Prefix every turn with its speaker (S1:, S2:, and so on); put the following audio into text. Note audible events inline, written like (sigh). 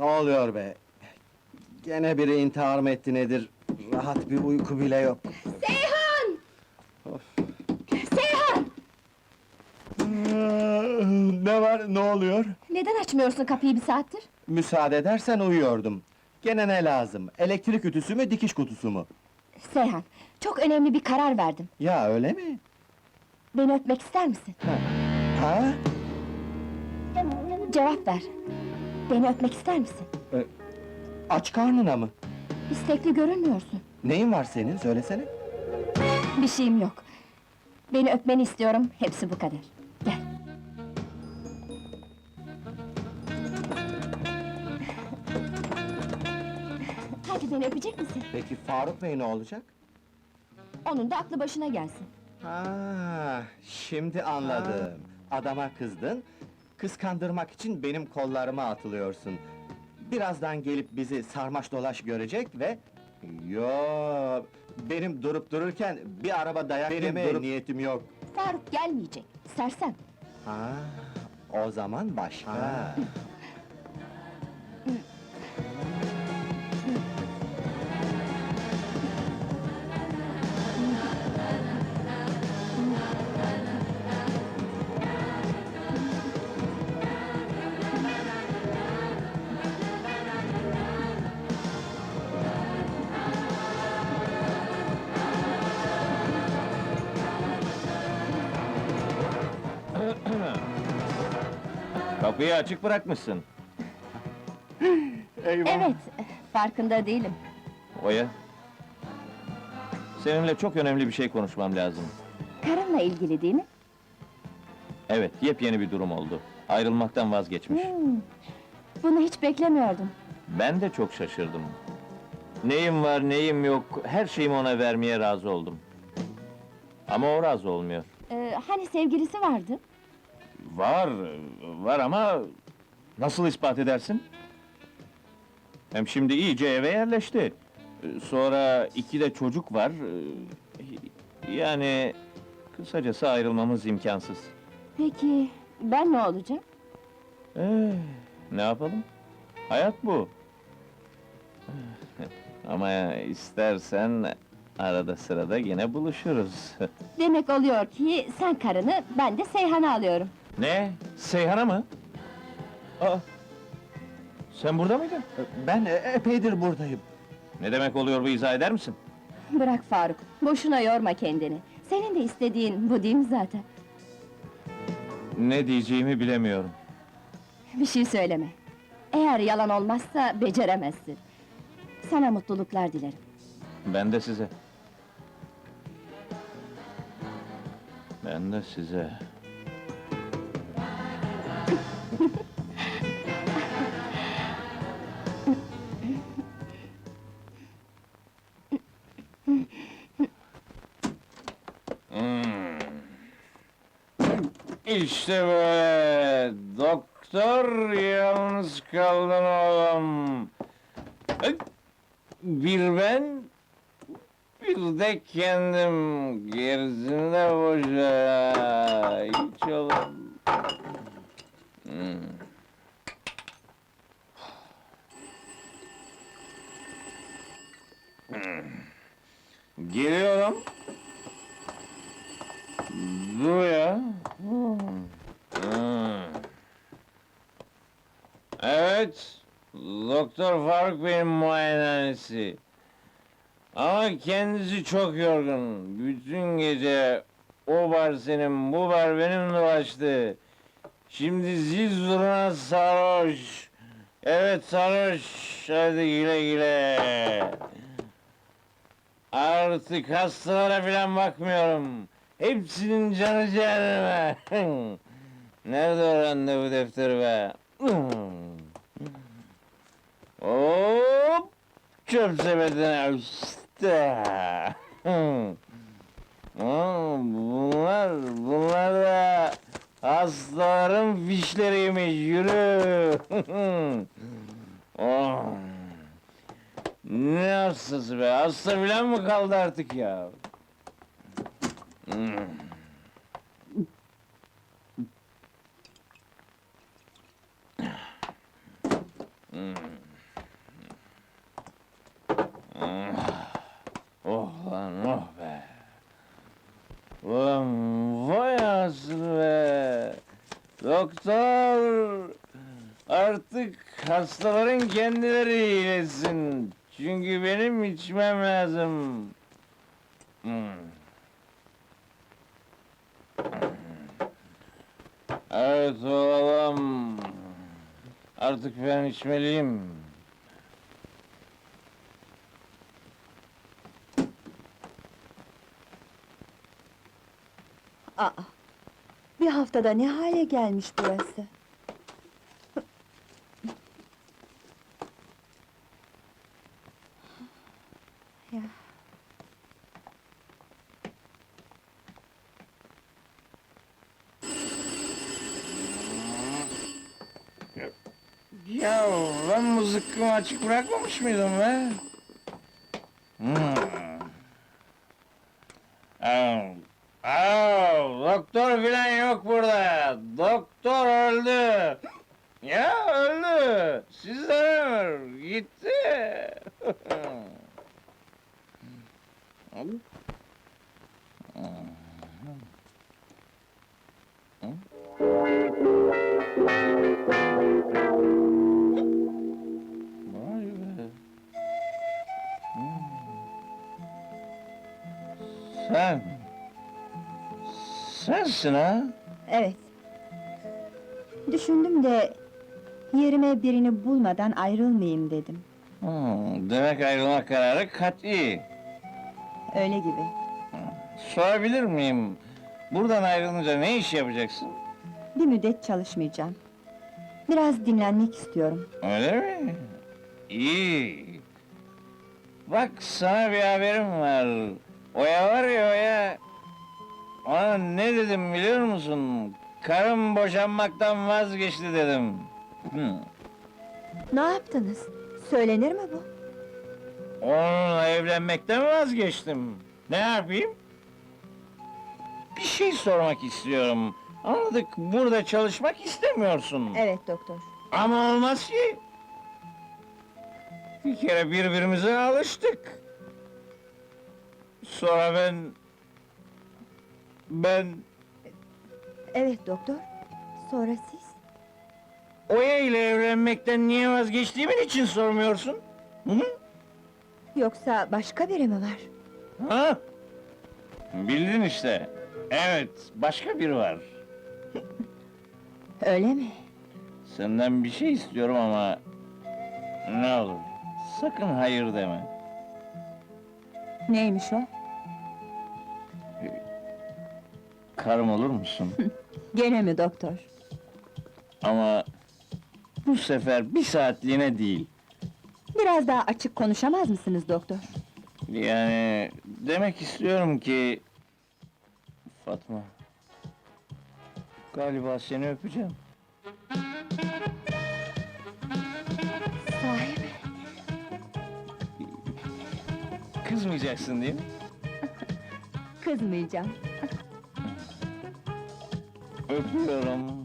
S1: Ne oluyor be? Gene biri intihar mı etti nedir? Rahat bir uyku bile yok.
S2: Seyhan! Seyhan!
S1: ne var, ne oluyor?
S2: Neden açmıyorsun kapıyı bir saattir?
S1: Müsaade edersen uyuyordum. Gene ne lazım? Elektrik ütüsü mü, dikiş kutusu mu?
S2: Seyhan, çok önemli bir karar verdim.
S1: Ya öyle mi?
S2: Beni öpmek ister misin?
S1: Ha?
S2: Cevap ver. Beni öpmek ister misin?
S1: Aç karnına mı?
S2: İstekli görünmüyorsun.
S1: Neyin var senin, söylesene.
S2: Bir şeyim yok. Beni öpmeni istiyorum, hepsi bu kadar. Gel. Hadi beni öpecek misin?
S1: Peki Faruk Bey ne olacak?
S2: Onun da aklı başına gelsin.
S1: Ha, şimdi anladım. Adama kızdın, kıskandırmak için benim kollarıma atılıyorsun. Birazdan gelip bizi sarmaş dolaş görecek ve... Yo, benim durup dururken bir araba dayak
S3: Benim
S1: yemeye
S3: durup-
S1: niyetim yok.
S2: Faruk gelmeyecek, sersem.
S1: Ha, o zaman başka.
S3: Kapıyı açık bırakmışsın. (laughs)
S1: Eyvah!
S2: Evet, farkında değilim.
S3: Oya. Seninle çok önemli bir şey konuşmam lazım.
S2: Karınla ilgili değil mi?
S3: Evet, yepyeni bir durum oldu. Ayrılmaktan vazgeçmiş.
S2: Hmm. Bunu hiç beklemiyordum.
S3: Ben de çok şaşırdım. Neyim var, neyim yok, her şeyimi ona vermeye razı oldum. Ama o razı olmuyor.
S2: Ee, hani sevgilisi vardı?
S3: Var, var ama... Nasıl ispat edersin? Hem şimdi iyice eve yerleşti. Sonra iki de çocuk var. Yani... Kısacası ayrılmamız imkansız.
S2: Peki, ben ne olacağım?
S3: Ee, ne yapalım? Hayat bu. Ama istersen arada sırada yine buluşuruz.
S2: Demek oluyor ki sen karını, ben de Seyhan'ı alıyorum.
S3: Ne? Seyhan'a mı? Aa! Sen burada mıydın?
S1: Ben e- epeydir buradayım.
S3: Ne demek oluyor bu izah eder misin?
S2: Bırak Faruk, boşuna yorma kendini. Senin de istediğin bu değil mi zaten?
S3: Ne diyeceğimi bilemiyorum.
S2: Bir şey söyleme. Eğer yalan olmazsa beceremezsin. Sana mutluluklar dilerim.
S3: Ben de size. Ben de size. Hmm. İşte böyle. Doktor yalnız kaldın oğlum. Bir ben, bir de kendim. Gerisini de boşa. Hiç oğlum. Hmm. Hmm. Geliyorum. Dur ya. Hmm. Evet, Doktor Faruk Bey'in muayenehanesi. Ama kendisi çok yorgun. Bütün gece o bar senin, bu bar benim dolaştı. Şimdi zil zurna sarhoş. Evet sarhoş. Hadi güle güle. Artık hastalara falan bakmıyorum. Hepsinin canı cehenneme. (laughs) Nerede o randevu defteri be? (laughs) Hop! Çöp sepetine işte. (laughs) Aa, bunlar, bunlar da hastaların fişleriymiş, yürü! oh. Ne hastası be, hasta filan mı kaldı artık ya? Hmm. Hmm. Ah. Oh oh be. Vay anasını be. Doktor. Artık hastaların kendileri iyileşsin. Çünkü benim içmem lazım. Hmm. Evet oğlum. Artık ben içmeliyim.
S4: Aa, bir haftada ne hale gelmiş burası? Ya.
S3: Ya ben bu zıkkımı açık bırakmamış mıydım be? Hmm. Aa, aa, doktor filan yok burada. Doktor öldü. Ya öldü. Sizden ömür. Gitti. Vay be. Sen... Sensin ha?
S4: Evet. Düşündüm de yerime birini bulmadan ayrılmayayım dedim.
S3: Hmm, demek ayrılma kararı kat'i.
S4: Öyle gibi.
S3: Sorabilir miyim? Buradan ayrılınca ne iş yapacaksın?
S4: Bir müddet çalışmayacağım. Biraz dinlenmek istiyorum.
S3: Öyle mi? İyi. Bak sana bir haberim var. Oya var ya Oya. Ona ne dedim biliyor musun? Karım boşanmaktan vazgeçti dedim. Hı.
S4: Ne yaptınız? Söylenir mi bu?
S3: Onunla evlenmekten vazgeçtim. Ne yapayım? Bir şey sormak istiyorum. Anladık, burada çalışmak istemiyorsun.
S4: Evet doktor.
S3: Ama olmaz ki. Bir kere birbirimize alıştık. Sonra ben... Ben...
S4: Evet doktor. Sonra siz?
S3: Oya ile evlenmekten niye vazgeçtiğimin için sormuyorsun? Hı?
S4: Yoksa başka biri mi var?
S3: Ha? Bildin işte. Evet, başka biri var. (laughs)
S4: Öyle mi?
S3: Senden bir şey istiyorum ama... Ne olur, sakın hayır deme.
S4: Neymiş o?
S3: Karım olur musun? (laughs)
S4: Gene mi doktor?
S3: ama... Bu sefer bir saatliğine değil.
S4: Biraz daha açık konuşamaz mısınız doktor?
S3: Yani demek istiyorum ki... Fatma... Galiba seni öpeceğim.
S4: Sahi mi?
S3: Kızmayacaksın değil mi?
S4: Kızmayacağım.
S3: Öpüyorum.